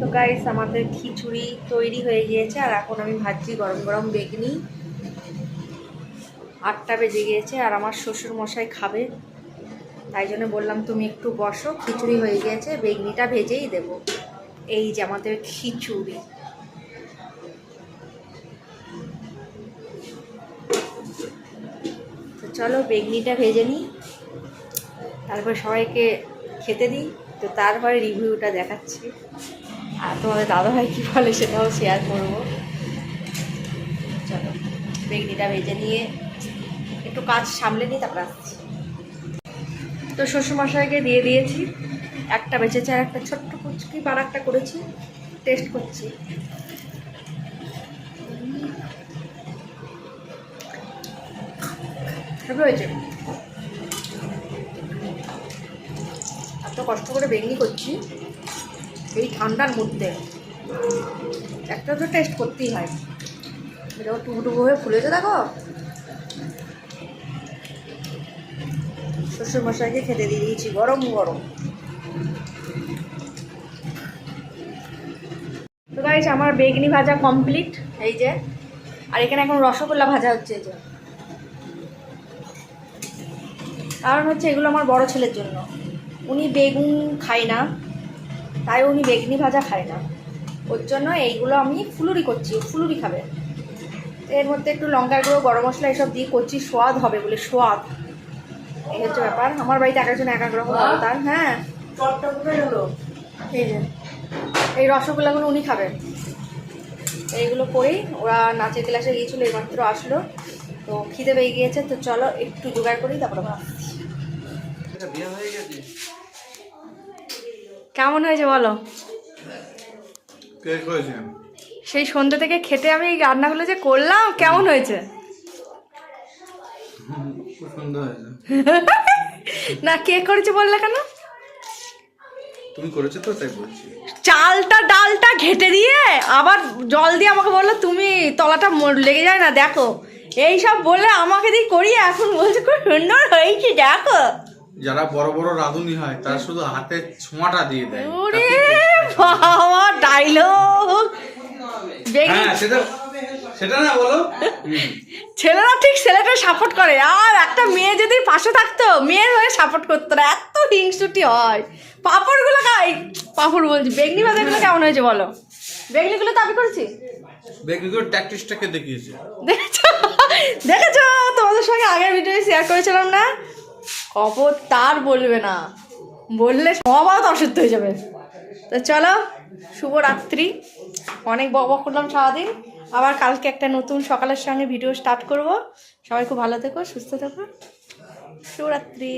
তো গাইস আমাদের খিচুড়ি তৈরি হয়ে গিয়েছে, আর এখন আমি ভাজছি গরম গরম বেগনি। আটটা বেজে গিয়েছে, আর আমার শ্বশুর মশাই খাবে। তাই জন্য বললাম তুমি একটু বসো, খিচুড়ি হয়ে গিয়েছে, বেগনিটা ভেজেই দেব। এই যে আমাদের খিচুড়ি। তো চলো বেগনিটা ভেজে নিই। তারপর সবাইকে খেতে দিই, তো তারপরে রিভিউটা দেখাচ্ছি। আর তোমাদের দাদাভাই কী বলে সেটাও শেয়ার করব। চলো, বেগনিটা ভেজে নিয়ে একটু কাজ সামলে নিই, তারপর আসছি। তো শ্বশুরমশাইকে দিয়ে দিয়েছি, একটা বেঁচেছে আর একটা ছোট্ট কুচকি বার একটা করেছি টেস্ট করছি। হয়েছে এত কষ্ট করে বেগনি করছি। এই ঠান্ডার মধ্যে। একটা তো টেস্ট করতেই হয়। এটা টুকু টুকু হয়ে ফুলেছে, দেখো। শ্বশুর মশাইকে খেতে দিয়ে দিয়েছি, গরম গরম। তো গাইজ আমার বেগনি ভাজা কমপ্লিট এই যে, আর এখানে এখন রসগোল্লা ভাজা হচ্ছে, এই যে। কারণ হচ্ছে এগুলো আমার বড় ছেলের জন্য। উনি বেগুন খায় না। তাই উনি বেগনি ভাজা খায় না। ওর জন্য এইগুলো আমি ফুলুরি করছি ফুলুরি খাবে। এর মধ্যে একটু লঙ্কার গুঁড়ো গরম মশলা এসব দিয়ে করছি স্বাদ হবে বলে স্বাদ এই হচ্ছে ব্যাপার। আমার বাড়িতে এক একজন এক এক রকম তার হ্যাঁ। এই যে এই রসগোল্লাগুলো উনি খাবেন এইগুলো করেই ওরা নাচের ক্লাসে গিয়েছিল এইমাত্র আসলো। তো খিদে পেয়ে গিয়েছে তো চলো একটু জোগাড় করি তারপরে আবার কেমন হয়েছে বলো? সেই সন্ধ্যে থেকে খেতে আমি এই রান্নাগুলো যে করলাম কেমন হয়েছে? না কে করেছে বললে কেন? তুমি করেছ তো তাই বলছি। চালটা ডালটা ঘেটে দিয়ে আবার জল দিয়ে আমাকে বলল তুমি তলাটা লেগে যায় না দেখো। এই সব বলে আমাকে দিয়ে করিয়ে এখন বলছে খুব সুন্দর হয়েছে দেখো। যারা বড় বড় রাঁধুনি হয় তারা শুধু হাতে ছোঁয়াটা দিয়ে দেয়। ওরে বাবা হ্যাঁ সেটা সেটা না বলো। ছেলেরা ঠিক ছেলেটা সাপোর্ট করে। আর একটা মেয়ে যদি পাশে থাকতো মেয়ের হয়ে সাপোর্ট করতো না। এত হিংসুটি হয়। পাপড়গুলো খাই। পাপড় বলছি। বেগনি ভাজাগুলো কেমন হয়েছে বলো? বেগনিগুলো তো আমি করেছি। বেগনিগুলো ট্যাকটিসটাকে দেখিয়েছে। দেখেছ? দেখেছ? তোমাদের সঙ্গে আগের ভিডিও শেয়ার করেছিলাম না? কপর তার বলবে না। বললে সবাই অসুস্থ হয়ে যাবে। তো চলো, শুভরাত্রি। অনেক বক করলাম সারাদিন। আবার কালকে একটা নতুন সকালের সঙ্গে ভিডিও স্টার্ট করব। সবাই খুব ভালো থেকো, সুস্থ থেকো। শুভরাত্রি।